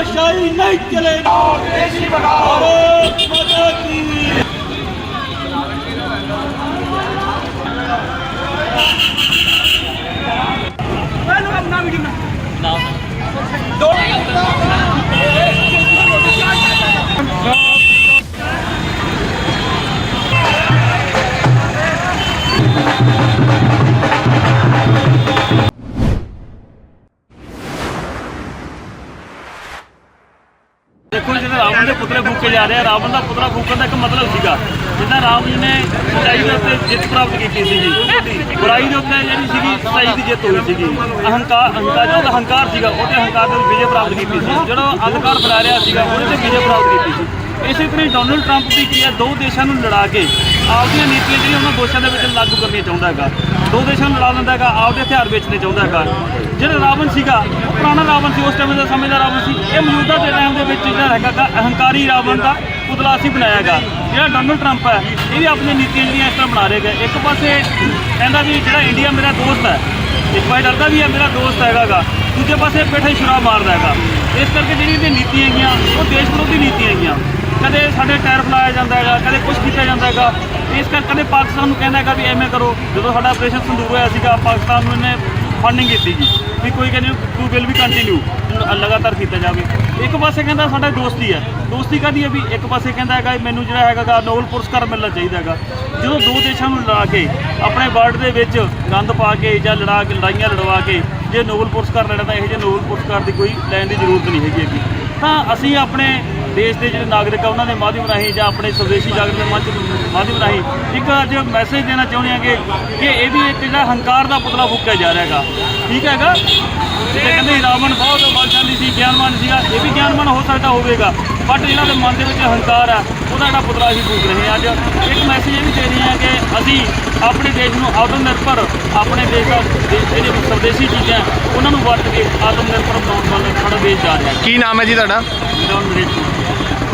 लड़ाई नहीं चलेगी भारत माता की ਦੇਖੋ ਜਿਹੜਾ ਰਾਵਣ ਦੇ ਪੁਤਲੇ ਫੂਕੇ ਜਾ ਰਹੇ ਆ, ਰਾਵਣ ਦਾ ਪੁਤਲਾ ਫੂਕਣ ਦਾ ਇੱਕ ਮਤਲਬ ਸੀਗਾ। ਜਿੱਦਾਂ ਰਾਮ ਜੀ ਨੇ ਸੱਚਾਈ ਦੇ ਉੱਤੇ ਜਿੱਤ ਪ੍ਰਾਪਤ ਕੀਤੀ ਸੀਗੀ। ਬੁਰਾਈ ਦੇ ਉੱਤੇ ਜਿਹੜੀ ਸੀਗੀ, ਸੱਚਾਈ ਦੀ ਜਿੱਤ ਹੋਈ ਸੀਗੀ। ਅਹੰਕਾਰ ਅਹੰਕਾਰ ਜੋ ਅਹੰਕਾਰ ਸੀਗਾ, ਉਹਦੇ ਅਹੰਕਾਰ ਦੇ ਵਿਜੇ ਪ੍ਰਾਪਤ ਕੀਤੀ ਸੀ। ਜਿਹੜਾ ਅੰਧਕਾਰ ਫੈਲਾ ਰਿਹਾ ਸੀਗਾ, ਉਹਦੇ ਤੇ ਵਿਜੇ ਪ੍ਰਾਪਤ ਕੀਤੀ ਸੀ। ਇਸੇ ਤਰ੍ਹਾਂ ਡੋਨਲਡ ਟਰੰਪ ਵੀ ਕੀ ਹੈ, ਦੋ ਦੇਸ਼ਾਂ ਨੂੰ ਲੜਾ ਕੇ ਆਪਦੀਆਂ ਨੀਤੀਆਂ ਜਿਹੜੀਆਂ ਉਹਨਾਂ ਦੋਸ਼ਾਂ ਦੇ ਵਿੱਚ ਲਾਗੂ ਕਰਨੀਆਂ ਚਾਹੁੰਦਾ ਹੈਗਾ। ਦੋ ਦੇਸ਼ਾਂ ਨੂੰ ਲੜਾ ਦਿੰਦਾ ਹੈਗਾ, ਆਪਦੇ ਹਥਿਆਰ ਵੇਚਣੇ ਚਾਹੁੰਦਾ ਹੈਗਾ। ਜਿਹੜਾ ਰਾਵਣ ਸੀਗਾ ਉਹ ਪੁਰਾਣਾ ਰਾਵਣ ਸੀ, ਉਸ ਟਾਈਮ ਦਾ ਸਮੇਂ ਦਾ ਰਾਵਣ ਸੀ, ਇਹ ਮੌਜੂਦਾ ਦੇ ਟਾਈਮ ਦੇ ਵਿੱਚ ਜਿਹੜਾ ਹੈਗਾ ਗਾ, ਅਹੰਕਾਰੀ ਰਾਵਣ ਦਾ ਪੁਤਲਾ ਅਸੀਂ ਬਣਾਇਆ ਹੈਗਾ। ਜਿਹੜਾ ਡੋਨਲਡ ਟਰੰਪ ਹੈ, ਇਹ ਵੀ ਆਪਣੀਆਂ ਨੀਤੀਆਂ ਜਿਹੜੀਆਂ ਇਸ ਤਰ੍ਹਾਂ ਬਣਾ ਰਿਹਾ ਹੈਗਾ। ਇੱਕ ਪਾਸੇ ਕਹਿੰਦਾ ਵੀ ਜਿਹੜਾ ਇੰਡੀਆ ਮੇਰਾ ਦੋਸਤ ਹੈ, ਇੱਕ ਪਾਸੇ ਡਰਦਾ ਵੀ ਹੈ ਮੇਰਾ ਦੋਸਤ ਹੈਗਾ ਗਾ। ਦੂਜੇ ਪਾਸੇ ਬੈਠਾ ਸ਼ਰਾਬ ਮਾਰਦਾ ਹੈਗਾ। ਇਸ ਕਰਕੇ ਜਿਹੜੀ ਇਹਦੀ ਨੀਤੀਆਂ ਹੈਗੀਆਂ, ਉਹ ਦੇਸ਼ ਵਿਰੋਧੀ ਨੀਤੀਆਂ ਹੈਗੀਆਂ। ਕਦੇ ਸਾਡੇ ਟਾਇਰ ਫਲਾਇਆ ਜਾਂਦਾ ਹੈਗਾ, ਕਦੇ ਕੁਝ ਕੀਤਾ ਜਾਂਦਾ ਹੈਗਾ। ਇਸ ਕਰਕੇ ਕਦੇ ਪਾਕਿਸਤਾਨ ਨੂੰ ਕਹਿੰਦਾ ਹੈਗਾ ਵੀ ਐਵੇਂ ਕਰੋ। ਜਦੋਂ ਸਾਡਾ ਆਪਰੇਸ਼ਨ ਸੰਦੂਰ ਹੋਇਆ ਸੀਗਾ, ਪਾਕਿਸਤਾਨ ਨੂੰ ਇਹਨੇ ਫੰਡਿੰਗ ਕੀਤੀ ਜੀ। ਵੀ ਕੋਈ ਕਹਿੰਦੇ ਟੂ ਵਿਲ ਵੀ ਕੰਟੀਨਿਊ ਲਗਾਤਾਰ ਕੀਤਾ ਜਾਵੇ। ਇੱਕ ਪਾਸੇ ਕਹਿੰਦਾ ਸਾਡਾ ਦੋਸਤੀ ਹੈ। ਦੋਸਤੀ ਕਾਹਦੀ ਹੈ ਵੀ ਇੱਕ ਪਾਸੇ ਕਹਿੰਦਾ ਹੈਗਾ ਮੈਨੂੰ ਜਿਹੜਾ ਹੈਗਾ ਨੋਬਲ ਪੁਰਸਕਾਰ ਮਿਲਣਾ ਚਾਹੀਦਾ ਹੈਗਾ। ਜਦੋਂ ਦੋ ਦੇਸ਼ਾਂ ਨੂੰ ਲੜਾ ਕੇ, ਆਪਣੇ ਵਰਲਡ ਦੇ ਵਿੱਚ ਗੰਦ ਪਾ ਕੇ ਜਾਂ ਲੜਾ ਕੇ, ਲੜਾਈਆਂ ਲੜਵਾ ਕੇ ਜੇ ਨੋਬਲ ਪੁਰਸਕਾਰ ਲੈਣਾ ਤਾਂ ਇਹੋ ਜਿਹੇ ਨੋਬਲ ਪੁਰਸਕਾਰ ਦੀ ਕੋਈ ਲੈਣ ਦੀ ਜ਼ਰੂਰਤ ਨਹੀਂ ਹੈਗੀ ਹੈਗੀ। ਤਾਂ ਅਸੀਂ ਆਪਣੇ ਦੇਸ਼ ਦੇ ਜਿਹੜੇ ਨਾਗਰਿਕ ਆ, ਉਹਨਾਂ ਦੇ ਮਾਧਿਅਮ ਰਾਹੀਂ ਜਾਂ ਆਪਣੇ ਸਵਦੇਸ਼ੀ ਜਾਗਰਣ ਦੇ ਮਾਧਿਅਮ ਰਾਹੀਂ ਇੱਕ ਅੱਜ ਮੈਸੇਜ ਦੇਣਾ ਚਾਹੁੰਦੇ ਹਾਂਗੇ ਕਿ ਇਹ ਵੀ ਇੱਕ ਜਿਹੜਾ ਹੰਕਾਰ ਦਾ ਪੁਤਲਾ ਫੂਕਿਆ ਜਾ ਰਿਹਾ ਹੈਗਾ। ਠੀਕ ਹੈਗਾ? ਤੇ ਕਹਿੰਦੇ ਰਾਵਣ ਬਹੁਤ ਬਲਸ਼ਾਲੀ ਸੀ ਗਿਆਨਵਾਨ ਸੀਗਾ ਇਹ ਵੀ ਗਿਆਨਵਾਨ ਹੋ ਸਕਦਾ ਹੋਵੇਗਾ ਬਟ ਜਿਹੜਾ ਦੇ ਮਨ ਦੇ ਵਿੱਚ ਹੰਕਾਰ ਆ ਉਹਦਾ ਜਿਹੜਾ ਪੁਤਲਾ ਅਸੀਂ ਫੂਕ ਰਹੇ ਹਾਂ ਅੱਜ। ਇੱਕ ਮੈਸੇਜ ਇਹ ਵੀ ਦੇ ਰਹੇ ਹਾਂ ਕਿ ਅਸੀਂ ਆਪਣੇ ਦੇਸ਼ ਨੂੰ ਆਤਮ ਨਿਰਭਰ ਆਪਣੇ ਦੇਸ਼ ਦਾ ਜਿਹੜੇ ਸਵਦੇਸ਼ੀ ਚੀਜ਼ਾਂ ਉਹਨਾਂ ਨੂੰ ਵਰਤ ਕੇ ਆਤਮ ਨਿਰਭਰ ਬਣਾਉਣ ਵੱਲ ਸਾਡਾ ਦੇਸ਼ ਜਾ ਰਿਹਾ। ਹੈ ਕੀ ਨਾਮ ਹੈ ਜੀ ਤੁਹਾਡਾ? ਮੇਰਾ ਨਾਮ ਨਰੇਸ਼ ਕੁਮਾਰ।